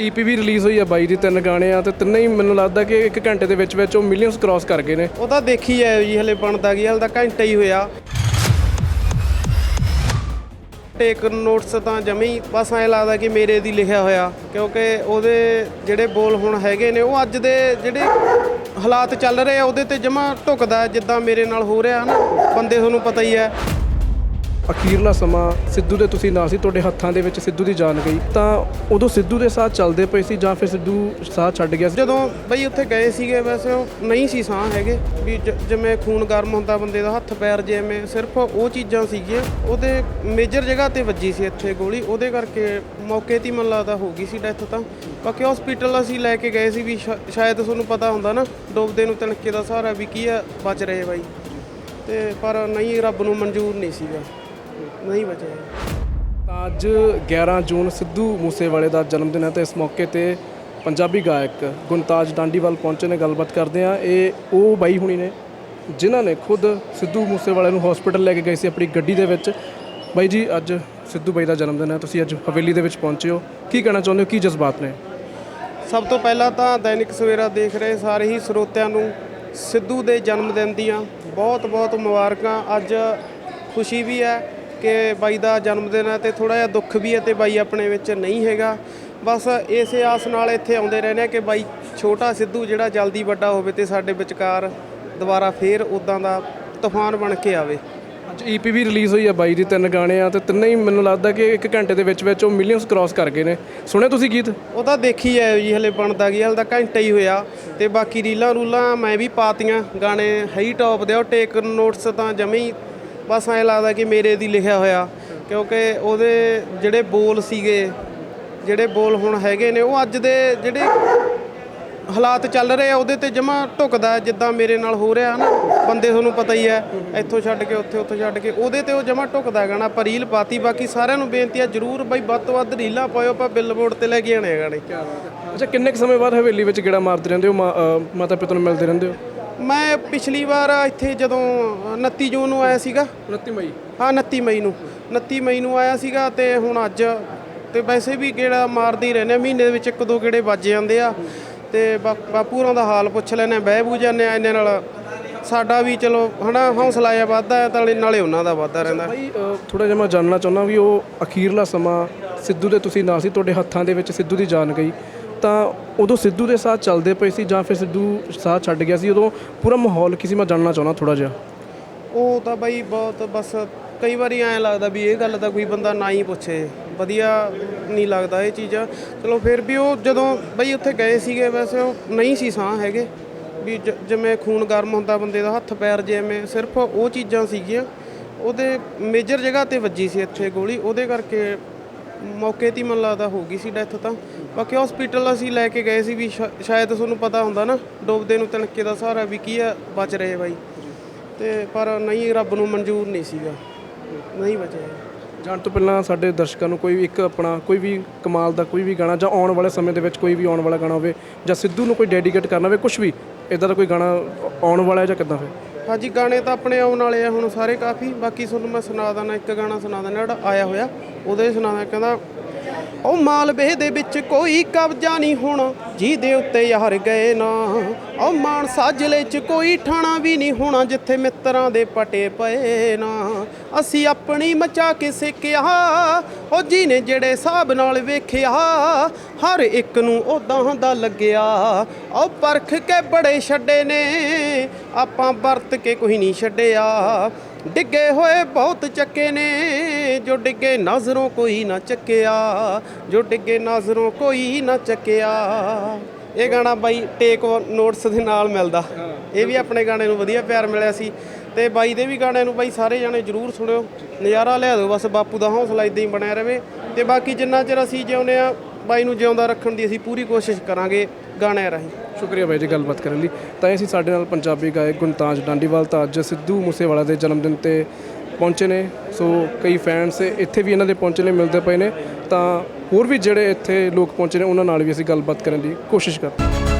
EP ਵੀ release ਹੋਈ ਆ ਬਾਈ ਦੀ ਤਿੰਨ ਗਾਣੇ ਆ ਤੇ ਤਿੰਨੇ ਹੀ ਮੈਨੂੰ ਲੱਗਦਾ ਕਿ ਇੱਕ ਘੰਟੇ ਦੇ ਵਿੱਚ ਵਿੱਚ ਉਹ ਮਿਲੀਅਨਸ ਕ੍ਰਾਸ ਕਰ ਗਏ ਨੇ। ਉਹ ਤਾਂ ਦੇਖੀ ਜਾਇਓ ਜੀ, ਹਲੇ ਬਣਦਾ ਕੀ ਹਲੇ ਤਾਂ ਘੰਟਾ ਹੀ ਹੋਇਆ। ਟੇਕ ਨੋਟਸ ਤਾਂ ਜਮੀ, ਬਸ ਐਂ ਲੱਗਦਾ ਕਿ ਮੇਰੇ ਦੀ ਲਿਖਿਆ ਹੋਇਆ, ਕਿਉਂਕਿ ਉਹਦੇ ਜਿਹੜੇ ਬੋਲ ਹੁਣ ਹੈਗੇ ਨੇ, ਉਹ ਅੱਜ ਦੇ ਜਿਹੜੇ ਹਾਲਾਤ ਚੱਲ ਰਹੇ ਆ, ਉਹਦੇ ਤੇ ਜਮਾ ਢੁਕਦਾ, ਜਿੱਦਾਂ ਮੇਰੇ ਨਾਲ ਹੋ ਰਿਹਾ ਨਾ ਬੰਦੇ ਤੁਹਾਨੂੰ ਪਤਾ ਹੀ ਹੈ ਅਖੀਰਲਾ ਸਮਾਂ ਸਿੱਧੂ ਦੇ ਤੁਸੀਂ ਨਾ ਸੀ, ਤੁਹਾਡੇ ਹੱਥਾਂ ਦੇ ਵਿੱਚ ਸਿੱਧੂ ਦੀ ਜਾਨ ਗਈ। ਤਾਂ ਉਦੋਂ ਸਿੱਧੂ ਦੇ ਸਾਥ ਚੱਲਦੇ ਪਏ ਸੀ ਜਾਂ ਫਿਰ ਸਿੱਧੂ ਸਾਥ ਛੱਡ ਗਿਆ ਸੀ? ਜਦੋਂ ਬਈ ਉੱਥੇ ਗਏ ਸੀਗੇ ਵੈਸੇ ਉਹ ਨਹੀਂ ਸੀ ਸਾਹ ਹੈਗੇ। ਵੀ ਜ- ਜਿਵੇਂ ਖੂਨ ਗਰਮ ਹੁੰਦਾ ਬੰਦੇ ਦਾ, ਹੱਥ ਪੈਰ ਜਿਵੇਂ ਸਿਰਫ ਉਹ ਚੀਜ਼ਾਂ ਸੀਗੀਆਂ। ਉਹਦੇ ਮੇਜਰ ਜਗ੍ਹਾ ਤੇ ਵੱਜੀ ਸੀ ਇੱਥੇ ਗੋਲੀ। ਉਹਦੇ ਕਰਕੇ ਮੌਕੇ ਤੇ ਹੀ ਮਨ ਲੱਗਦਾ ਹੋ ਗਈ ਸੀ ਡੈਥ ਤਾਂ। ਬਾਕੀ ਹਸਪੀਟਲ ਅਸੀਂ ਲੈ ਕੇ ਗਏ ਸੀ ਵੀ ਸ਼ਾ- ਸ਼ਾਇਦ ਤੁਹਾਨੂੰ ਪਤਾ ਹੁੰਦਾ ਨਾ, ਡੁੱਬਦੇ ਨੂੰ ਤਿਣਕੇ ਦਾ ਸਹਾਰਾ ਵੀ ਕੀ ਆ, ਬਚ ਰਹੇ ਬਾਈ। ਤੇ ਪਰ ਨਹੀਂ, ਰੱਬ ਨੂੰ ਮਨਜ਼ੂਰ ਨਹੀਂ ਸੀਗਾ। ਨਹੀਂ ਬਚੇ। ਤਾਂ ਅੱਜ 11 ਜੂਨ ਸਿੱਧੂ ਮੂਸੇਵਾਲੇ ਦਾ ਜਨਮ ਦਿਨ ਹੈ ਤੇ ਇਸ ਮੌਕੇ ਤੇ ਪੰਜਾਬੀ ਗਾਇਕ ਗੁਣਤਾਜ ਡਾਂਡੀਵਾਲ ਪਹੁੰਚੇ ਨੇ ਗੱਲਬਾਤ ਕਰਦੇ ਆ ਇਹ ਉਹ ਬਾਈ ਹੁਣੀ ਨੇ ਜਿਨ੍ਹਾਂ ਨੇ ਖੁਦ ਸਿੱਧੂ ਮੂਸੇਵਾਲੇ ਨੂੰ ਹਸਪੀਟਲ ਲੈ ਕੇ ਗਏ ਸੀ ਆਪਣੀ ਗੱਡੀ ਦੇ ਵਿੱਚ। ਬਾਈ ਜੀ ਅੱਜ ਸਿੱਧੂ ਬਾਈ ਦਾ ਜਨਮ ਦਿਨ ਹੈ ਤੁਸੀਂ ਅੱਜ ਹਵੇਲੀ ਦੇ ਵਿੱਚ ਪਹੁੰਚੇ ਹੋ। ਕੀ ਕਹਿਣਾ ਚਾਹੁੰਦੇ ਹੋ ਕੀ ਜਜ਼ਬਾਤ ਨੇ? ਸਭ ਤੋਂ ਪਹਿਲਾਂ ਤਾਂ ਦੈਨਿਕ ਸਵੇਰਾ ਦੇਖ ਰਹੇ ਸਾਰੇ ਹੀ ਸਰੋਤਿਆਂ ਨੂੰ ਸਿੱਧੂ ਦੇ ਜਨਮ ਦਿਨ ਦੀਆਂ ਬਹੁਤ-ਬਹੁਤ ਮੁਬਾਰਕਾਂ। ਅੱਜ ਖੁਸ਼ੀ ਵੀ ਹੈ ਕਿ ਬਾਈ ਦਾ ਜਨਮ ਦਿਨ ਹੈ ਤੇ ਥੋੜਾ ਜਿਹਾ ਦੁੱਖ ਵੀ ਹੈ ਤੇ ਬਾਈ ਆਪਣੇ ਵਿੱਚ ਨਹੀਂ ਹੈਗਾ। ਬਸ ਇਸੇ ਆਸ ਨਾਲ ਇੱਥੇ ਆਉਂਦੇ ਰਹਿੰਦੇ ਆ ਕਿ ਬਾਈ ਛੋਟਾ ਸਿੱਧੂ ਜਿਹੜਾ ਜਲਦੀ ਵੱਡਾ ਹੋਵੇ ਤੇ ਸਾਡੇ ਵਿਚਕਾਰ ਦੁਬਾਰਾ ਫੇਰ ਉਦਾਂ ਦਾ ਤੂਫਾਨ ਬਣ ਕੇ ਆਵੇ। ਅੱਜ ਈਪੀ ਵੀ ਰਿਲੀਜ਼ ਹੋਈ ਆ ਬਾਈ ਦੀ ਤਿੰਨ ਗਾਣੇ ਆ ਤੇ ਤਿੰਨੇ ਹੀ ਮੈਨੂੰ ਲੱਗਦਾ ਕਿ ਇੱਕ ਘੰਟੇ ਦੇ ਵਿੱਚ ਵਿੱਚ ਉਹ ਮਿਲੀਅਨਸ ਕ੍ਰਾਸ ਕਰ ਗਏ ਨੇ। ਸੁਣਿਆ ਤੁਸੀਂ ਗੀਤ? ਉਹ ਤਾਂ ਦੇਖੀ ਜਾਇਓ ਜੀ ਹਲੇ ਬਣਦਾ ਕੀ ਹਲੇ ਤਾਂ ਘੰਟਾ ਹੀ ਹੋਇਆ। ਤੇ ਬਾਕੀ ਰੀਲਾਂ ਰੂਲਾਂ ਮੈਂ ਵੀ ਪਾਤੀਆਂ ਗਾਣੇ ਹਾਈ ਟੌਪ ਦੇ ਉਹ ਟੇਕ ਨੋਟਸ ਤਾਂ ਜਮੀ ਬਸ ਐਂ ਲੱਗਦਾ ਕਿ ਮੇਰੇ ਦੀ ਲਿਖਿਆ ਹੋਇਆ, ਕਿਉਂਕਿ ਉਹਦੇ ਜਿਹੜੇ ਬੋਲ ਸੀਗੇ, ਜਿਹੜੇ ਬੋਲ ਹੁਣ ਹੈਗੇ ਨੇ, ਉਹ ਅੱਜ ਦੇ ਜਿਹੜੇ ਹਾਲਾਤ ਚੱਲ ਰਹੇ ਆ, ਉਹਦੇ ਤੇ ਜਮਾ ਢੁਕਦਾ ਜਿੱਦਾਂ ਮੇਰੇ ਨਾਲ ਹੋ ਰਿਹਾ ਨਾ ਬੰਦੇ ਤੁਹਾਨੂੰ ਪਤਾ ਹੀ ਹੈ, ਇੱਥੋਂ ਛੱਡ ਕੇ, ਉੱਥੇ, ਉੱਥੋਂ ਛੱਡ ਕੇ, ਉਹਦੇ ਤੇ ਉਹ ਜਮਾ ਢੁਕਦਾ ਗਾਣਾ ਆਪਾਂ ਰੀਲ ਪਾਤੀ। ਬਾਕੀ ਸਾਰਿਆਂ ਨੂੰ ਬੇਨਤੀ ਆ ਜਰੂਰ ਬਈ ਵੱਧ ਤੋਂ ਵੱਧ ਰੀਲਾਂ ਪਾਇਓ, ਆਪਾਂ ਬਿੱਲਬੋਰਡ ਤੇ ਲੈ ਕੇ ਆਣੇ ਹੈਗਾ ਨੇ। ਅੱਛਾ, ਕਿੰਨੇ ਕੁ ਸਮੇਂ ਬਾਅਦ ਹਵੇਲੀ ਵਿੱਚ ਗੇੜਾ ਮਾਰਦੇ ਰਹਿੰਦੇ ਹੋ? ਮਾਂ- ਮਾਤਾ ਪਿਤਾ ਨੂੰ ਮਿਲਦੇ ਰਹਿੰਦੇ ਹੋ? ਮੈਂ ਪਿਛਲੀ ਵਾਰ ਇੱਥੇ ਜਦੋਂ 29 ਜੂਨ ਨੂੰ ਆਇਆ ਸੀਗਾ। 29 ਮਈ। ਹਾਂ 29 ਮਈ ਨੂੰ। 29 ਮਈ ਨੂੰ ਆਇਆ ਸੀਗਾ ਤੇ ਹੁਣ ਅੱਜ ਤੇ ਵੈਸੇ ਵੀ ਗੇੜਾ ਮਾਰਦੇ ਹੀ ਰਹਿੰਦੇ ਆ। ਮਹੀਨੇ ਦੇ ਵਿੱਚ ਇੱਕ ਦੋ ਗੇੜੇ ਵੱਜ ਜਾਂਦੇ ਆ। ਤੇ ਬਾਪੂ ਹੋਰਾਂ ਦਾ ਹਾਲ ਪੁੱਛ ਲੈਨੇ ਆ ਬਹਿ ਬੂ ਜਾਂਦੇ ਆ ਇਹਨੇ ਨਾਲ। ਸਾਡਾ ਵੀ ਚਲੋ ਹਨਾ ਹੌਸਲਾ ਜਿਹਾ ਵੱਧਦਾ ਹੈ ਤਾਂ ਨਾਲੇ ਉਹਨਾਂ ਦਾ ਵੱਧਦਾ ਰਹਿੰਦਾ। ਭਾਈ ਥੋੜਾ ਜਿਹਾ ਮੈਂ ਜਾਣਨਾ ਚਾਹੁੰਦਾ ਵੀ ਉਹ ਅਖੀਰਲਾ ਸਮਾਂ ਸਿੱਧੂ ਦੇ ਤੁਸੀਂ ਨਾ ਸੀ ਤੁਹਾਡੇ ਹੱਥਾਂ ਦੇ ਵਿੱਚ ਸਿੱਧੂ ਦੀ ਜਾਨ ਗਈ। ਤਾਂ ਉਦੋਂ ਸਿੱਧੂ ਦੇ ਸਾਥ ਚੱਲਦੇ ਪਏ ਸੀ ਜਾਂ ਫਿਰ ਸਿੱਧੂ ਸਾਥ ਛੱਡ ਗਿਆ ਸੀ? ਉਦੋਂ ਪੂਰਾ ਮਾਹੌਲ ਕੀ ਸੀ? ਮੈਂ ਜਾਣਨਾ ਚਾਹੁੰਦਾ ਥੋੜਾ ਜਿਹਾ। ਉਹ ਤਾਂ ਬਾਈ ਬਹੁਤ ਬਸ ਕਈ ਵਾਰੀ ਐਂ ਲੱਗਦਾ ਵੀ ਇਹ ਗੱਲ ਤਾਂ ਕੋਈ ਬੰਦਾ ਨਾ ਹੀ ਪੁੱਛੇ। ਵਧੀਆ ਨਹੀਂ ਲੱਗਦਾ ਇਹ ਚੀਜ਼ਾਂ। ਚਲੋ ਫਿਰ ਵੀ ਉਹ ਜਦੋਂ ਬਈ ਉੱਥੇ ਗਏ ਸੀਗੇ, ਵੈਸੇ ਉਹ ਨਹੀਂ ਸੀ ਸਾਹ ਹੈਗੇ। ਵੀ ਜਿਵੇਂ ਖੂਨ ਗਰਮ ਹੁੰਦਾ ਬੰਦੇ ਦਾ, ਹੱਥ ਪੈਰ ਜਿਵੇਂ ਸਿਰਫ ਉਹ ਚੀਜ਼ਾਂ ਸੀਗੀਆਂ। ਉਹਦੇ ਮੇਜਰ ਜਗ੍ਹਾ ਤੇ ਵੱਜੀ ਸੀ ਇੱਥੇ ਗੋਲੀ। ਉਹਦੇ ਕਰਕੇ ਮੌਕੇ ਤੇ ਹੀ ਮਨ ਲੱਗਦਾ ਹੋ ਗਈ ਸੀ ਡੈਥ ਤਾਂ। ਬਾਕੀ ਹਸਪੀਟਲ ਅਸੀਂ ਲੈ ਕੇ ਗਏ ਸੀ ਵੀ ਸ਼ਾ- ਸ਼ਾਇਦ ਤੁਹਾਨੂੰ ਪਤਾ ਹੁੰਦਾ ਨਾ, ਡੋਬਦੇ ਨੂੰ ਤਿਣਕੇ ਦਾ ਸਹਾਰਾ ਵੀ ਕੀ ਆ, ਬਚ ਰਹੇ ਬਾਈ। ਤੇ ਪਰ ਨਹੀਂ, ਰੱਬ ਨੂੰ ਮਨਜ਼ੂਰ ਨਹੀਂ ਸੀਗਾ। ਨਹੀਂ ਬਚਿਆ। ਜਾਣ ਤੋਂ ਪਹਿਲਾਂ ਸਾਡੇ ਦਰਸ਼ਕਾਂ ਨੂੰ ਕੋਈ ਵੀ ਇੱਕ ਆਪਣਾ, ਕੋਈ ਵੀ ਕਮਾਲ ਦਾ ਕੋਈ ਵੀ ਗਾਣਾ ਜਾਂ ਆਉਣ ਵਾਲੇ ਸਮੇਂ ਦੇ ਵਿੱਚ ਕੋਈ ਵੀ ਆਉਣ ਵਾਲਾ ਗਾਣਾ ਹੋਵੇ ਜਾਂ ਸਿੱਧੂ ਨੂੰ ਕੋਈ ਡੈਡੀਕੇਟ ਕਰਨਾ ਹੋਵੇ ਕੁਝ ਵੀ ਇਦਾਂ ਦਾ ਕੋਈ ਗਾਣਾ ਆਉਣ ਵਾਲਾ ਹੈ ਜਾਂ ਕਿੱਦਾਂ ਫਿਰ? ਹਾਂਜੀ, ਗਾਣੇ ਤਾਂ ਆਪਣੇ ਆਉਣ ਵਾਲੇ ਆ ਹੁਣ ਸਾਰੇ ਕਾਫੀ। ਬਾਕੀ ਤੁਹਾਨੂੰ ਮੈਂ ਸੁਣਾ ਦਾਂ ਇੱਕ ਗਾਣਾ ਸੁਣਾ ਦਾਂ ਜਿਹੜਾ ਆਇਆ ਹੋਇਆ, ਉਹਦੇ ਸੁਣਾਦਾ ਕਹਿੰਦਾ ਉਹ ਮਾਲਵੇ ਦੇ ਵਿੱਚ ਕੋਈ ਕਬਜ਼ਾ ਨਹੀਂ ਹੋਣਾ, ਜਿਹਦੇ ਉੱਤੇ ਯਾਰ ਗਏ ਨਾ। ਉਹ ਮਾਨਸਾ ਜ਼ਿਲ੍ਹੇ 'ਚ ਕੋਈ ਠਾਣਾ ਵੀ ਨਹੀਂ ਹੋਣਾ, ਜਿੱਥੇ ਮਿੱਤਰਾਂ ਦੇ ਪਟੇ ਪਏ ਨਾ। ਅਸੀਂ ਆਪਣੀ ਮਚਾ ਕੇ ਸਿੱਕਿਆ, ਉਹ ਜੀ ਨੇ ਜਿਹੜੇ ਹਿਸਾਬ ਨਾਲ ਵੇਖਿਆ, ਹਰ ਇੱਕ ਨੂੰ ਉਦਾਂ ਦਾ ਲੱਗਿਆ। ਉਹ ਪਰਖ ਕੇ ਬੜੇ ਛੱਡੇ ਨੇ, ਆਪਾਂ ਵਰਤ ਕੇ ਕੋਈ ਨਹੀਂ ਛੱਡਿਆ। ਡਿੱਗੇ ਹੋਏ ਬਹੁਤ ਚੱਕੇ ਨੇ, ਜੋ ਡਿੱਗੇ ਨਜ਼ਰੋਂ ਕੋਈ ਨਾ ਚੱਕਿਆ, ਜੋ ਡਿੱਗੇ ਨਜ਼ਰੋਂ ਕੋਈ ਨਾ ਚੱਕਿਆ। ਇਹ ਗਾਣਾ ਬਾਈ ਟੇਕ ਨੋਟਸ ਦੇ ਨਾਲ ਮਿਲਦਾ। ਇਹ ਵੀ ਆਪਣੇ ਗਾਣੇ ਨੂੰ ਵਧੀਆ ਪਿਆਰ ਮਿਲਿਆ ਸੀ। ਤੇ ਬਾਈ ਦੇ ਵੀ ਗਾਣੇ ਨੂੰ ਬਾਈ ਸਾਰੇ ਜਾਣੇ ਜਰੂਰ ਸੁਣਿਓ। ਨਜ਼ਾਰਾ ਲਿਆ ਦਿਓ, ਬਸ ਬਾਪੂ ਦਾ ਹੌਸਲਾ ਇਦਾਂ ਹੀ ਬਣਿਆ ਰਵੇ। ਤੇ ਬਾਕੀ ਜਿੰਨਾ ਚਿਰ ਅਸੀਂ ਜਿਉਂਦੇ ਆ ਬਾਈ ਨੂੰ ਜਿਉਂਦਾ ਰੱਖਣ ਦੀ ਅਸੀਂ ਪੂਰੀ ਕੋਸ਼ਿਸ਼ ਕਰਾਂਗੇ। ਗਾਣਿਆਂ ਰਾਹੀਂ। ਸ਼ੁਕਰੀਆ ਬਾਈ ਜੀ, ਗੱਲਬਾਤ ਕਰਨ ਲਈ। ਤਾਂ ਅਸੀਂ ਸਾਡੇ ਨਾਲ ਪੰਜਾਬੀ ਗਾਇਕ ਗੁਣਤਾਜ ਡਾਂਡੀਵਾਲ। ਤਾਂ ਅੱਜ ਸਿੱਧੂ ਮੂਸੇਵਾਲਾ ਦੇ ਜਨਮ ਦਿਨ ਤੇ ਪਹੁੰਚੇ ਨੇ। ਸੋ ਕਈ ਫੈਨਸ ਇੱਥੇ ਵੀ ਇਹਨਾਂ ਦੇ ਪਹੁੰਚੇ ਨੇ ਮਿਲਦੇ ਪਏ ਨੇ। ਤਾਂ ਹੋਰ ਵੀ ਜਿਹੜੇ ਇੱਥੇ ਲੋਕ ਪਹੁੰਚੇ ਨੇ, ਉਹਨਾਂ ਨਾਲ ਵੀ ਅਸੀਂ ਗੱਲਬਾਤ ਕਰਨ ਦੀ ਕੋਸ਼ਿਸ਼ ਕਰਦੇ